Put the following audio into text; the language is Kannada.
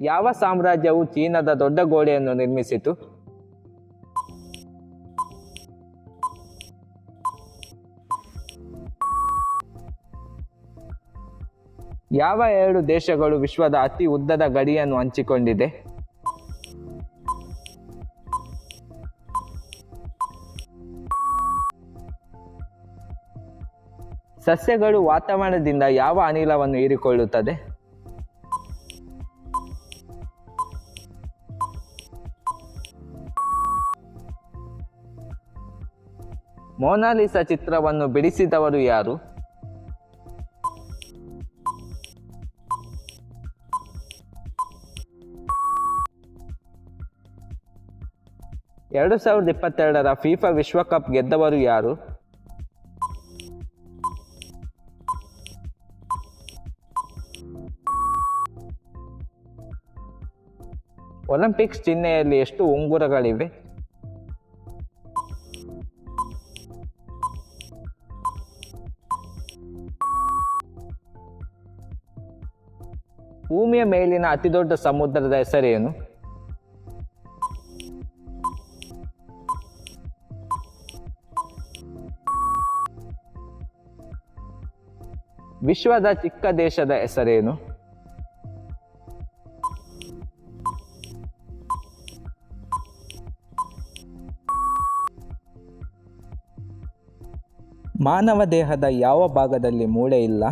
ಯಾವ ಸಾಮ್ರಾಜ್ಯವು ಚೀನಾದ ದೊಡ್ಡ ಗೋಡೆಯನ್ನು ನಿರ್ಮಿಸಿತು? ಯಾವ ಎರಡು ದೇಶಗಳು ವಿಶ್ವದ ಅತಿ ಉದ್ದದ ಗಡಿಯನ್ನು ಹಂಚಿಕೊಂಡಿದೆ? ಸಸ್ಯಗಳು ವಾತಾವರಣದಿಂದ ಯಾವ ಅನಿಲವನ್ನು ಹೀರಿಕೊಳ್ಳುತ್ತದೆ? ಮೋನಾಲಿಸಾ ಚಿತ್ರವನ್ನು ಬಿಡಿಸಿದವರು ಯಾರು? ಎರಡು ಸಾವಿರದ ಇಪ್ಪತ್ತೆರಡರ ಫಿಫಾ ವಿಶ್ವಕಪ್ ಗೆದ್ದವರು ಯಾರು? ಒಲಿಂಪಿಕ್ಸ್ ಚಿಹ್ನೆಯಲ್ಲಿ ಎಷ್ಟು ಉಂಗುರಗಳಿವೆ? ಭೂಮಿಯ ಮೇಲಿನ ಅತಿದೊಡ್ಡ ಸಮುದ್ರದ ಹೆಸರೇನು? ವಿಶ್ವದ ಚಿಕ್ಕ ದೇಶದ ಹೆಸರೇನು? ಮಾನವ ದೇಹದ ಯಾವ ಭಾಗದಲ್ಲಿ ಮೂಳೆ ಇಲ್ಲ?